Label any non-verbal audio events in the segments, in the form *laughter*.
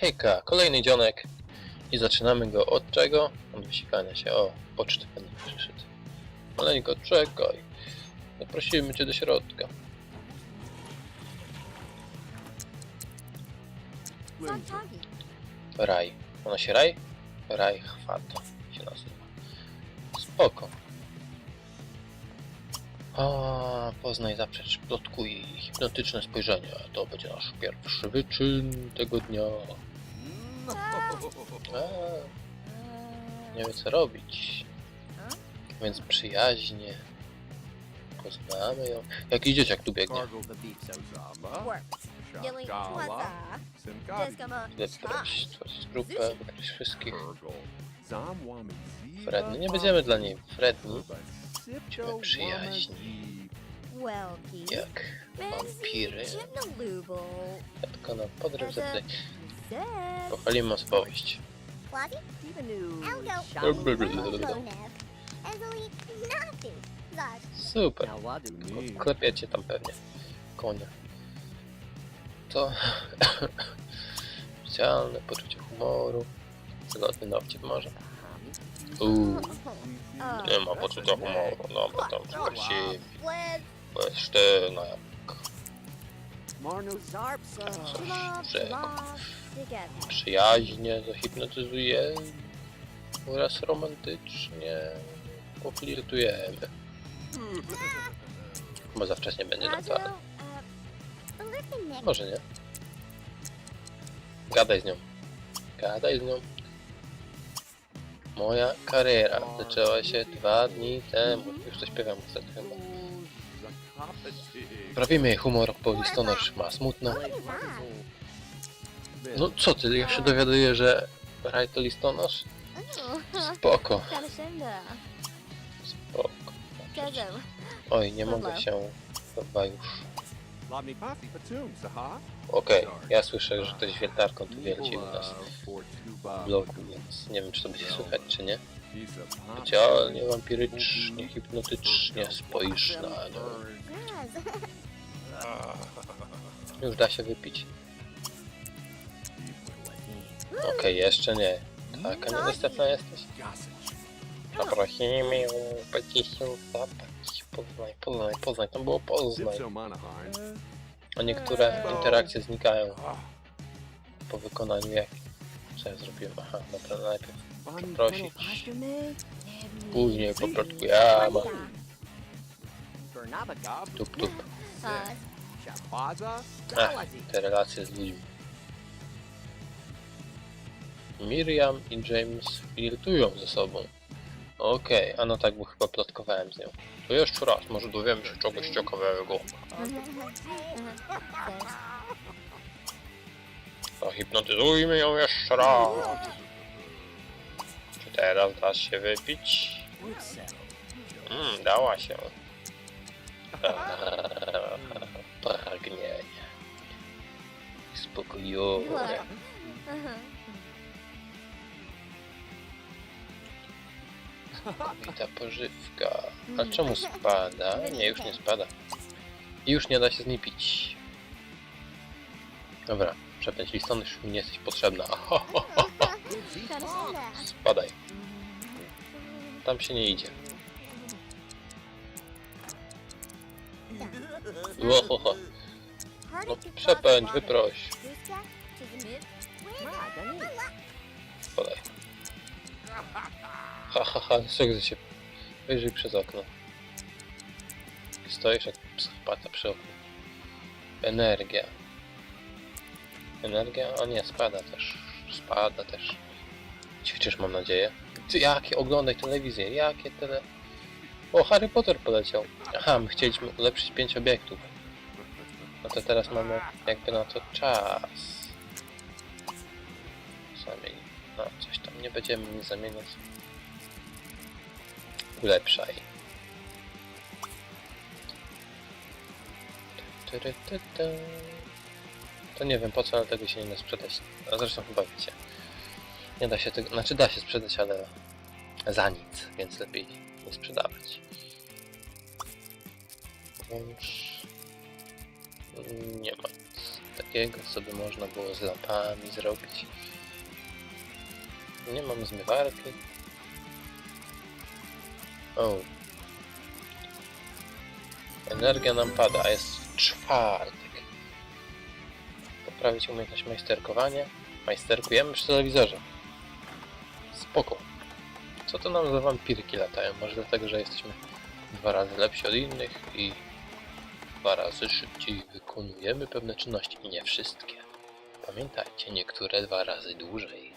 Hejka, kolejny dzionek. I zaczynamy go od czego? Od wysikania się. O, poczty pewnie przyszedł. Maleńko, czekaj. Zaprosimy cię do środka. Raj. Ona się raj? Raj Chwato się nazywa. Spoko. A, poznaj, zaprzecz, i hipnotyczne spojrzenie. To będzie nasz pierwszy wyczyn tego dnia. A, nie wie co robić. Więc przyjaźnie. Poznamy ją. Jakiś dzieciak tu biegnie. Stworzyć grupę, wykryć wszystkich. Fredny, nie będziemy dla niej. Urban Sipto Będziemy przyjaźni. Jak wampiry. Tylko na podryw zapytaj. Pochwalimy. Natu. Zasz. Super. Klepiecie tam pewnie. Konia. To... *coughs* Specjalne poczucie humoru. Zgodny dowcip może. Uuu, nie ma poczucia humoru. Tam. Fled. Bo jest sztywna jak Marno przyjaźnie zahipnotyzuje oraz romantycznie poflirtujemy. Bo za wcześnie będzie na to. Listen, Może nie. Gadaj z nią. Gadaj z nią. Moja kariera zaczęła się dwa dni temu. Już to śpiewam wtedy chyba. Prawimy humor, bo listonosz ma smutno. No co ty, ja się dowiaduję, że Raj to listonosz? Spoko, spoko. Oj, nie mogę się chyba już. Okej, ja słyszę, że ktoś wiertarką tu wierci u nas w bloku, więc nie wiem czy to będzie słychać czy nie. Specjalnie wampirycznie, hipnotycznie spojrz na nią. Już da się wypić. Okej, jeszcze nie. Taka niedostępna jesteś? Zaprosimy ją, będzie się zabrać. Poznaj, poznaj, poznaj, tam było poznaj. A niektóre interakcje znikają po wykonaniu jak... Co ja zrobiłem? Aha, dobra, najpierw Prosić. później poprotkujemy. Tup, tup. Shapaza. Ach, te relacje z ludźmi. Miriam i James flirtują ze sobą. Okej, a no tak, bo chyba plotkowałem z nią. To jeszcze raz, może dowiemy się czegoś ciekawego. Zahipnotyzujmy ją jeszcze raz. Czy teraz da się wypić? Mm, dała się. *laughs* Pragnienie. Spokojnie. Kobita pożywka. A czemu spada? Nie, już nie spada. I już nie da się z niej pić. Dobra, przepędź listony, już mi nie jesteś potrzebna. *laughs* Spadaj. Tam się nie idzie. Łohoho. No przepędź, wyproś. Spadaj. Ha ha ha, sugzy się. Wyjrzyj przez okno. Stoisz jak psychopata przy oknie. Energia. Energia? O nie, spada też. Spada też. Ćwiczysz, mam nadzieję. Ty, jakie? Oglądaj telewizję. Jakie tele... O, Harry Potter poleciał. Aha, my chcieliśmy ulepszyć pięć obiektów. No to teraz mamy jakby na to czas. Zamień. No, coś tam nie będziemy nic zamieniać. Ulepszaj. Ty. To nie wiem po co, ale tego się nie da sprzedać. A zresztą chyba wiecie. Nie da się tego, znaczy da się sprzedać, ale za nic, więc lepiej nie sprzedawać. Włącz. Nie ma nic. takiego, co by można było z lampami zrobić. Nie mam zmywarki. O. Energia nam pada, a jest czwartek. Poprawić umiejętność majsterkowania. Majsterkujemy przy telewizorze. Spoko. Co to nam za wampirki latają? Może dlatego, że jesteśmy dwa razy lepsi od innych i dwa razy szybciej wykonujemy pewne czynności i nie wszystkie. Pamiętajcie, niektóre dwa razy dłużej.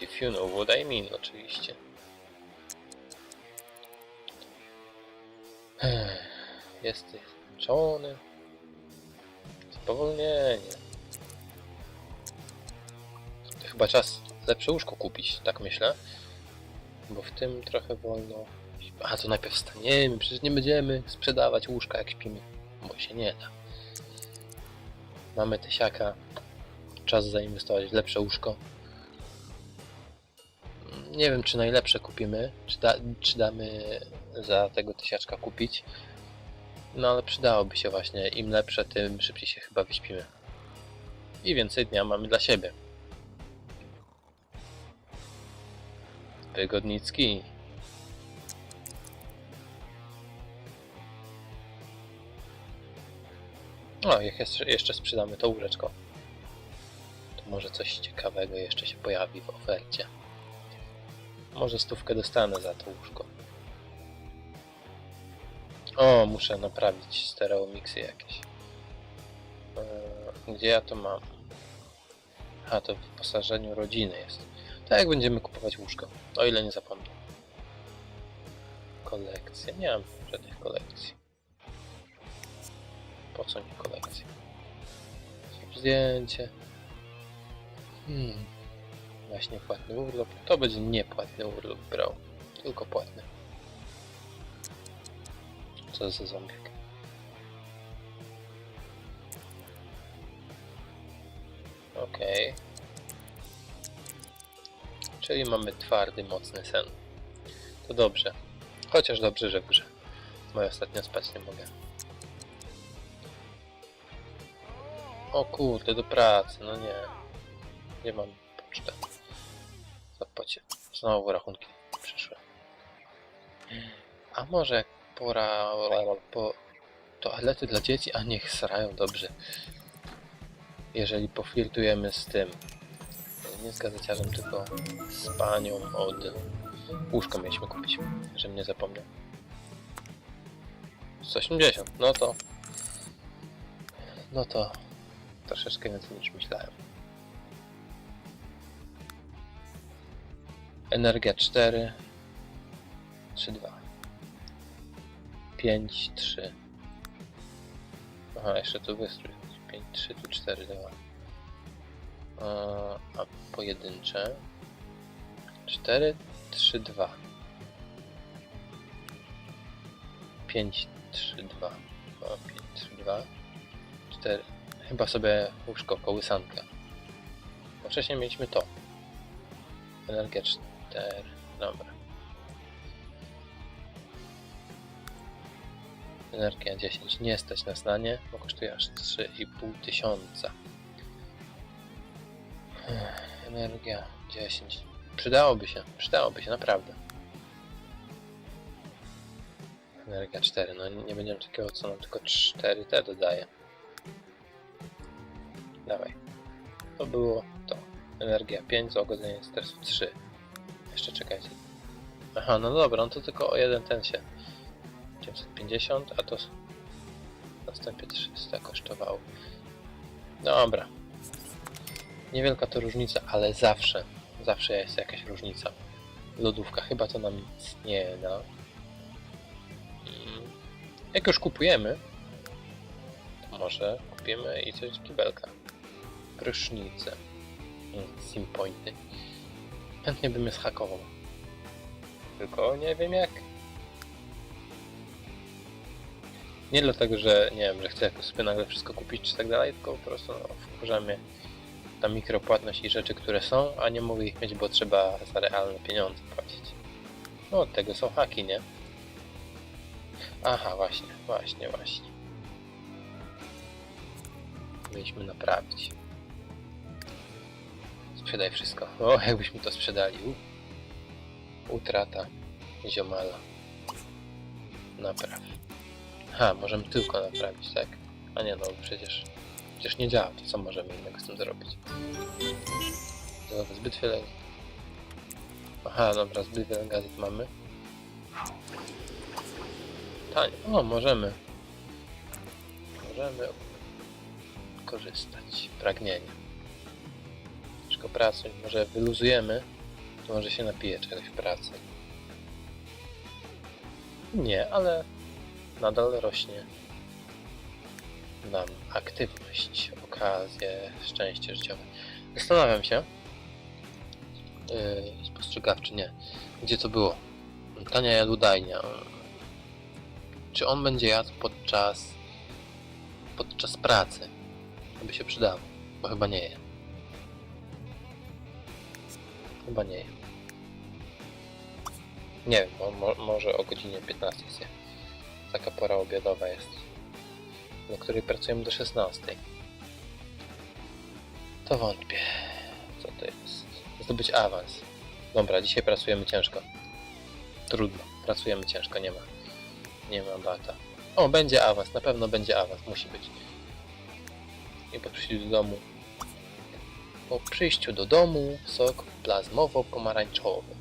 If you know what I mean, oczywiście. Jesteś zmęczony. Spowolnienie. Chyba czas lepsze łóżko kupić, tak myślę. Bo w tym trochę wolno. A to najpierw wstaniemy, przecież nie będziemy sprzedawać łóżka jak śpimy, bo się nie da. Mamy tysiaka, czas zainwestować w lepsze łóżko. Nie wiem, czy najlepsze kupimy, czy, da, czy damy za tego tysiaczka kupić. No ale przydałoby się właśnie, im lepsze, tym szybciej się chyba wyśpimy. I więcej dnia mamy dla siebie. Wygodnicki. O, jak jeszcze, sprzedamy to łóżeczko, to może coś ciekawego jeszcze się pojawi w ofercie. Może stówkę dostanę za to łóżko. O, muszę naprawić stereo mixy jakieś. Eee, Gdzie ja to mam? A, to w wyposażeniu rodziny jest. Tak będziemy kupować łóżko. O ile nie zapomnę. Kolekcja. Nie mam żadnych kolekcji. Po co mi kolekcja? Zdjęcie. Hmm. Właśnie płatny urlop. To będzie niepłatny urlop brał. Tylko płatny. Co za zombiek. Okej. Czyli mamy twardy, mocny sen. To dobrze. Chociaż dobrze, że w grze. Bo ja ostatnio spać nie mogę. O kurde, do pracy, no nie. Nie mam pocztę. Zapłacie. Znowu rachunki przyszły. A może pora po toalety dla dzieci, a niech srają dobrze. Jeżeli poflirtujemy z tym, nie z gazeciarzem, tylko z panią od łóżka mieliśmy kupić, żebym nie zapomniał. 180, no to no to troszeczkę więcej niż myślałem. Energia 4 3, 2 5, 3 Aha, jeszcze tu wystrój 5, 3, tu 4, 2 a, pojedyncze? 4, 3, 2 5, 3, 2 o, 5, 3, 2 4 chyba sobie łóżko kołysankę. Wcześniej mieliśmy to. Energia 4 dobra energia 10 nie stać na nie bo kosztuje aż 3,5 tysiąca Energia 10. Przydałoby się, przydałoby się, naprawdę. Energia 4, no nie będziemy takiego, co nam tylko 4T dodaje. Dawaj. To było to. Energia 5, zaogodzenie stresu 3. Jeszcze czekajcie. Aha, no dobra, no to tylko o jeden ten się. 950, a to następnie 300 kosztowało. Dobra. Niewielka to różnica, ale zawsze, zawsze jest jakaś różnica. Lodówka chyba to nam nic nie da. Jak już kupujemy, to może kupimy i coś z kibelka. Prysznice. Mm, Simpointy. Chętnie bym je zhakował. Tylko nie wiem jak. Nie dlatego, że nie wiem, że chcę jakoś sobie nagle wszystko kupić czy tak dalej, tylko po prostu no, wkurza mnie ta mikropłatność i rzeczy, które są, a nie mogę ich mieć, bo trzeba za realne pieniądze płacić. No od tego są haki, nie? Aha, właśnie, właśnie, właśnie. Mieliśmy naprawić. Sprzedaj wszystko. O, jakbyśmy to sprzedali. Utrata ziomala. Napraw. Ha, możemy tylko naprawić, tak? A nie no, przecież... Przecież nie działa, to co możemy innego z tym zrobić? Dobra, zbyt wiele... Aha, dobra, zbyt wiele gazet mamy. Tanie. O, możemy. Możemy korzystać. Pragnienie. Tylko pracuj. Może wyluzujemy, to może się napije czegoś w pracy. Nie, ale nadal rośnie nam aktywność, okazje, szczęście życiowe. Zastanawiam się, yy, spostrzegawczy, nie, gdzie to było? Tania jadłodajnia. Czy on będzie jadł podczas podczas pracy? To by się przydało, bo chyba nie je. Chyba nie je. Nie wiem, mo, mo, może o godzinie 15 zje. Taka pora obiadowa jest, na której pracujemy do 16. To wątpię. Co to jest? Zdobyć awans. Dobra, dzisiaj pracujemy ciężko. Trudno, pracujemy ciężko, nie ma. Nie ma bata. O, będzie awans, na pewno będzie awans, musi być. I po przyjściu do domu. Po przyjściu do domu sok plazmowo-pomarańczowy.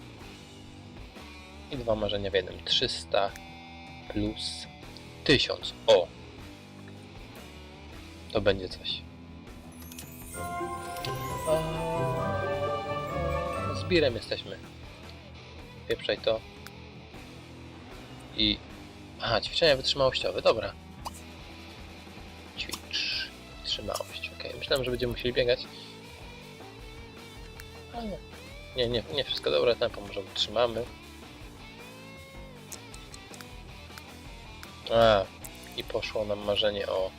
I dwa marzenia w jednym. 300 plus 1000. O! To będzie coś. Z birem jesteśmy. Pieprzaj to. I... Aha, ćwiczenia wytrzymałościowe, dobra. Ćwicz. Wytrzymałość, okej. Myślałem, że będziemy musieli biegać. Ale... Nie, nie, nie wszystko dobre tempo, może wytrzymamy. A, i poszło nam marzenie o...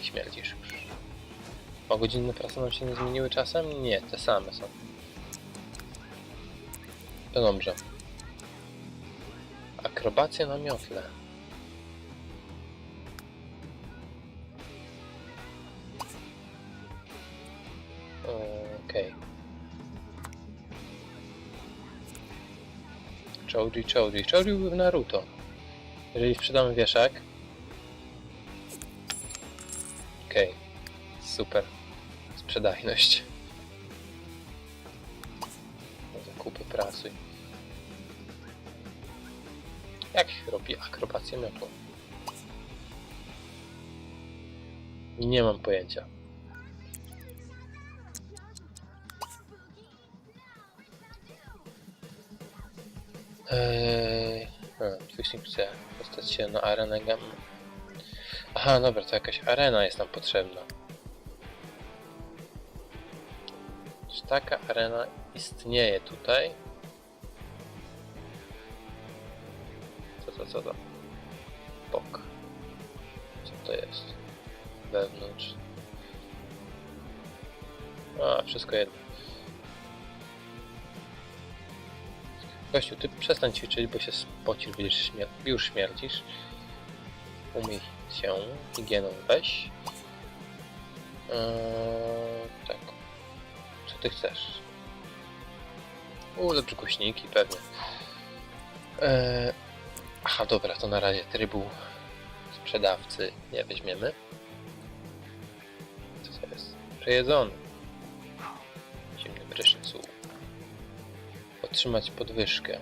I śmierdzisz już. O godziny pracy nam się nie zmieniły czasem? Nie, te same są. To dobrze. Akrobacja na miotle. Choji, Choji. Choji był w Naruto. Jeżeli sprzedamy wieszak. Okej. Super. Sprzedajność. Zakupy pracy. Jak robi akrobację miotłą? Nie mam pojęcia. Eee, a, Twisting chce dostać się na arenę gam. Aha, dobra, to jakaś arena jest nam potrzebna. Czy taka arena istnieje tutaj? Co to, co to? Bok. Co to jest? Wewnątrz. A, wszystko jedno. Gościu, ty przestań ćwiczyć, bo się spocisz, będziesz śmier już śmierdzisz. Umyj się, higieną weź. Eee, tak. Co ty chcesz? U, lepsze głośniki, pewnie. Eee, aha, dobra, to na razie trybu sprzedawcy nie weźmiemy. Co to jest? Przejedzony. Zimny prysznic. Otrzymać podwyżkę.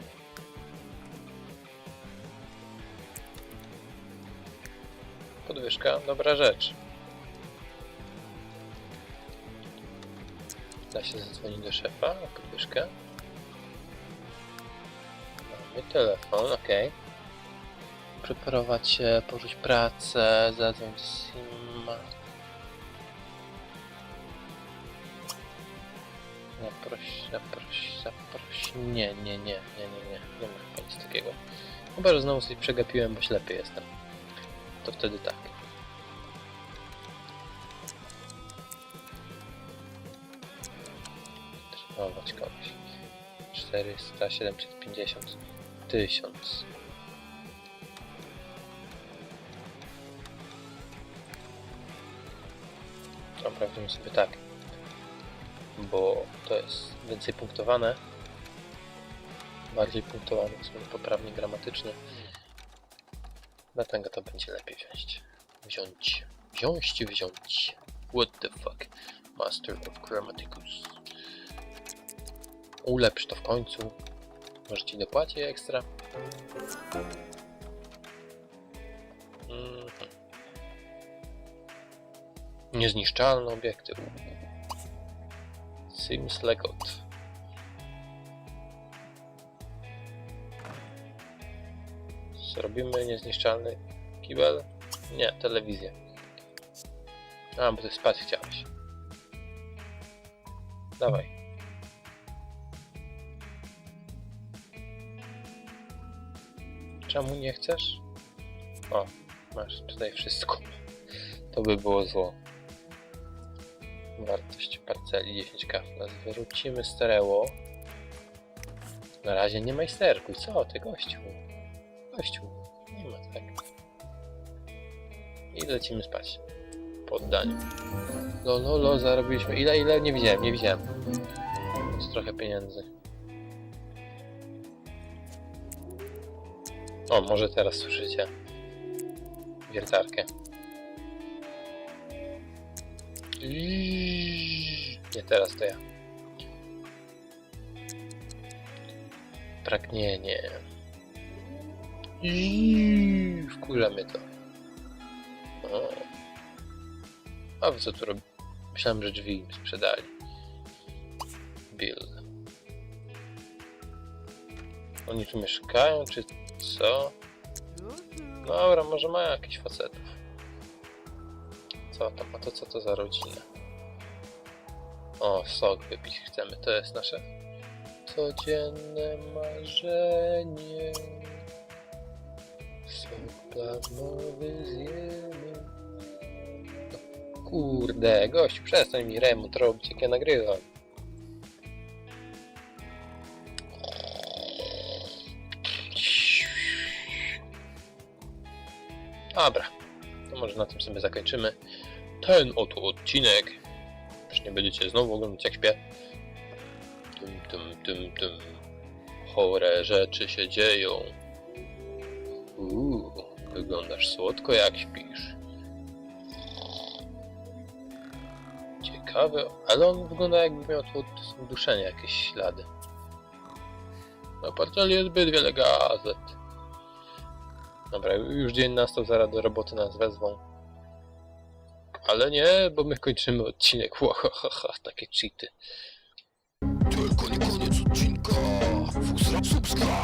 Podwyżka, dobra rzecz. Da się zadzwonić do szefa o podwyżkę. Mamy telefon, ok. Przeprowadź się, porzuć pracę, zadzwoń Zaproś, zaproś. Nie, nie, nie, nie, nie, nie. Nie ma nic takiego. Chyba, że znowu coś przegapiłem, bo ślepy jestem. To wtedy tak. Trenować kogoś. 400, 750, 1000. Sprawdzimy sobie tak. Bo to jest więcej punktowane. Bardziej punktowane, w sumie poprawnie gramatyczny. Dlatego to będzie lepiej wziąć. Wziąć. Wziąć wziąć? What the fuck? Master of Grammaticus. Ulepsz to w końcu. Może ci dopłaci ekstra. Mhm. Niezniszczalne obiekty. Sims Legot. Zrobimy niezniszczalny kibel? Nie, telewizję. A, bo ty spać chciałeś. Dawaj. Czemu nie chcesz? O, masz tutaj wszystko. To by było zło. Wartość parceli 10k. Zwrócimy stereo. Na razie nie majsterkuj. Co ty, gościu? Gościu. Nie ma tak. I lecimy spać. Po oddaniu. Lo, lo, lo, zarobiliśmy. Ile, ile? Nie widziałem, nie widziałem. Jest trochę pieniędzy. O, może teraz słyszycie wiertarkę. Nie teraz to ja. Pragnienie. Iiii. Wkurza mnie to. O. A wy co tu robi? Myślałem, że drzwi im sprzedali. Bill. Oni tu mieszkają, czy co? Dobra, może mają jakichś facetów. Co a to co to za rodzina? O, sok wypić chcemy, to jest nasze codzienne marzenie. Sok plazmowy zjemy. Kurde, gość, przestań mi remont robić, jak ja nagrywam. Dobra, to może na tym sobie zakończymy ten oto odcinek. Już nie będziecie znowu oglądać jak śpię. Tym, tym, tym, tym. Chore rzeczy się dzieją. Uuu, wyglądasz słodko jak śpisz. Ciekawe, ale on wygląda jakby miał tu od duszenia jakieś ślady. Na portalu jest zbyt wiele gazet. Dobra, już dzień nastał, zaraz do roboty nas wezwą. Ale nie, bo my kończymy odcinek. Łahaha, takie cheaty. Tylko nie koniec odcinka. Subscribe.